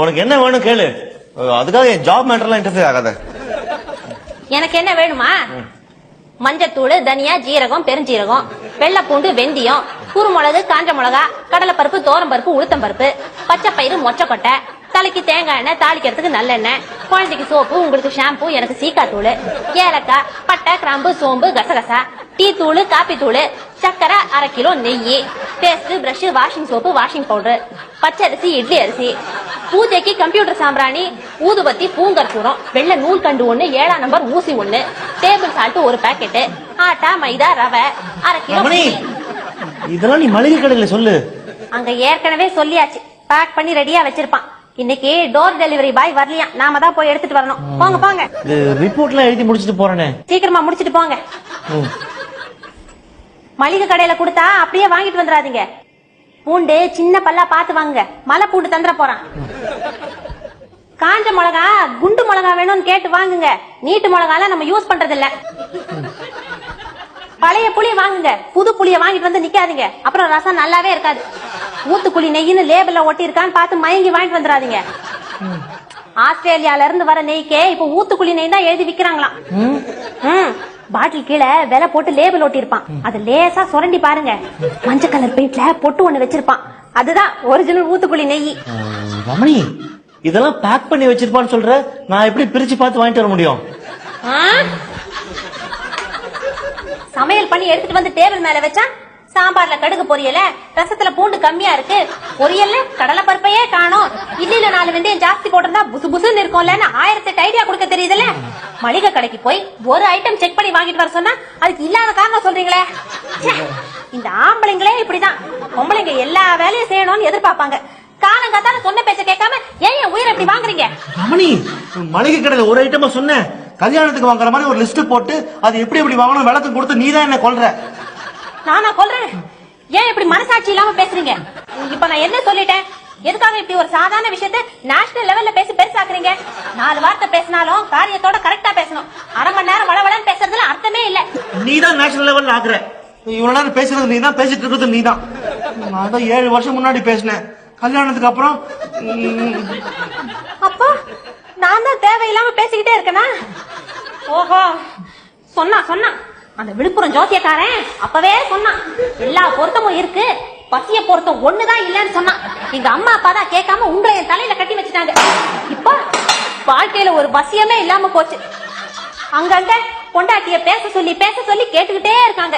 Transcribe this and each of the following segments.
உனக்கு என்ன வேணும் கேளு. அதுக்காக என் ஜாப் மேட்டர்லாம் இன்டர்ஃபியர் ஆகாத. எனக்கு என்ன வேணுமா? மஞ்சத்தூள் தனியா ஜீரகம் பெருஞ்சீரகம் வெள்ளைப்பூண்டு வெந்தயம் குறுமிளகு காஞ்ச மிளகா கடலைப்பருப்பு பருப்பு உளுத்தம் பருப்பு பச்சை பயிறு மொச்சக்கொட்டை தலைக்கு தேங்காய் எண்ணெய் தாளிக்கிறதுக்கு நல்லெண்ணெய் குழந்தைக்கு சோப்பு உங்களுக்கு ஷாம்பு எனக்கு சீக்கா தூள் ஏலக்காய் பட்டை கிராம்பு சோம்பு கசகசா டீ தூள் காப்பி தூள் சக்கரை அரை கிலோ நெய் paste brush washing soap washing powder பச்சை அரிசி இட்லி அரிசி பூஜைக்கு கம்ப்யூட்டர் சாம்பிராணி ஊதுபத்தி பூங்கற்பூரம் வெள்ளை நூல் கண்டு ஒண்ணு ஏழாம் நம்பர் ஊசி ஒண்ணு டேபிள் சால்ட் ஒரு பாக்கெட் ஆட்டா மைதா ரவை அரை கிலோ. இதெல்லாம் நீ மளிகை கடையில சொல்லு. அங்க ஏற்கனவே சொல்லியாச்சு. பேக் பண்ணி ரெடியா வச்சிருப்பான். இன்னைக்கு டோர் டெலிவரி பாய் வரலையா நாம தான் போய் எடுத்துட்டு வரணும். போங்க போங்க. ரிப்போர்ட்லாம் எழுதி முடிச்சிட்டு போறேனே. சீக்கிரமா முடிச்சிட்டு போங்க. மளிகை கடையில கொடுத்தா அப்படியே வாங்கிட்டு வந்துடாதீங்க. பூண்டு சின்ன பல்லா பார்த்து வாங்குங்க மலை பூண்டு தந்துட போறான். காஞ்ச மிளகா குண்டு மிளகா வேணும்னு கேட்டு வாங்குங்க. நீட்டு மிளகாலாம் நம்ம யூஸ் பண்றது இல்ல பழைய புளி வாங்குங்க. புது புளிய வாங்கிட்டு வந்து நிக்காதீங்க. அப்புறம் ரசம் நல்லாவே இருக்காது. ஊத்துக்குழி நெய்ன்னு லேபிள்ல ஒட்டி இருக்கான்னு பார்த்து மயங்கி வாங்கிட்டு வந்துடாதீங்க ஆஸ்திரேலியால இருந்து வர நெய்க்கே இப்ப ஊத்துக்குழி நெய் தான் எழுதி விக்கிறாங்களாம். பாட்டில் கீழே விலை போட்டு லேபிள் ஒட்டி இருப்பான் அது லேசா சுரண்டி பாருங்க. மஞ்சள் கலர் பெயிண்ட்ல பொட்டு ஒண்ணு வச்சிருப்பான். அதுதான் ஒரிஜினல் ஊத்துக்குழி நெய். ரமணி இதெல்லாம் பேக் பண்ணி வச்சிருப்பான்னு சொல்ற? நான் எப்படி பிரிச்சு பார்த்து வாங்கிட்டு வர முடியும்? சமையல் பண்ணி எடுத்துட்டு வந்து டேபிள் மேல வச்சா சாம்பார்ல கடுகு பொரியல ரசத்துல பூண்டு கம்மியா இருக்கு. பொரியல்ல கடலை பருப்பையே காணோம். இட்லில நாலு வெந்தயம் ஜாஸ்தி போட்டிருந்தா புசு புசுன்னு இருக்கும்லன்னு ஆயிரத்தெட்டு ஐடியா கொடுக்க தெரியுதுல்ல. மளிகை கடைக்கு போய் ஒரு ஐட்டம் செக் பண்ணி வாங்கிட்டு வர சொன்னா அதுக்கு இல்லாத காரணம் சொல்றீங்களே. ச்சே, இந்த ஆம்பளைங்களே இப்படிதான். பொம்பளைங்க எல்லா வேலையும் செய்யணும்னு எதிர்பார்ப்பாங்க. காலங்காத்தால சொன்ன பேச்ச கேட்காம ஏன் என் உயிரை இப்படி வாங்குறீங்க? ரமணி மளிகை கடையில ஒரு ஐட்டமா சொன்னேன் கல்யாணத்துக்கு வாங்குற மாதிரி ஒரு லிஸ்ட் போட்டு அது எப்படி எப்படி வாங்கணும் விளக்கம் கொடுத்து நீ தான் என்ன கொல்ற. நானா கொல்றேன் ஏன் இப்படி மனசாட்சி இல்லாம பேசுறீங்க? இப்ப நான் என்ன சொல்லிட்டேன்? எதுக்காக இப்படி ஒரு சாதாரண விஷயத்த நேஷனல் லெவல்ல பேசி பெருசாக்குறீங்க? நாலு வார்த்தை பேசினாலும் காரியத்தோட கரெக்டா பேசணும். அரை மணி நேரம் வளவளன்னு பேசுறதுல அர்த்தமே இல்ல. நீ தான் நேஷனல் லெவல்ல ஆக்குற. இவ்வளவு நேரம் பேசுறது நீ தான் பேசிட்டு இருக்கிறது நீ தான் நான் தான் ஏழு வருஷம் முன்னாடி பேசினேன். கல்யாணத்துக்கு அப்புறம் அப்போ நான் தான் தேவையில்லாம பேசிக்கிட்டே இருக்கேனா? ஓஹோ சொன்னா சொன்னா. அந்த விழுப்புரம் ஜோசியக்காரன் அப்பவே சொன்னான் எல்லா பொருத்தமும் இருக்கு. பசிய பொருத்தம் ஒண்ணுதான் இல்லன்னு சொன்னான். எங்க அம்மா அப்பா தான் கேட்காம உங்களை என் தலையில கட்டி வச்சுட்டாங்க. இப்போ வாழ்க்கையில ஒரு பசியமே இல்லாம போச்சு. அங்கங்க பொண்டாட்டிய பேச சொல்லி பேச சொல்லி கேட்டுக்கிட்டே இருக்காங்க.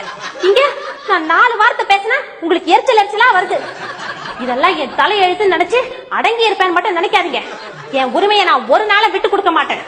இங்க நான் நாலு வார்த்தை பேசினா உங்களுக்கு எரிச்சல் எரிச்சலா வருது. இதெல்லாம் என் தலையெழுத்து நினைச்சு அடங்கி இருப்பேன்னு மட்டும் நினைக்காதீங்க. என் உரிமையை நான் ஒரு நாளை விட்டு கொடுக்க மாட்டேன்.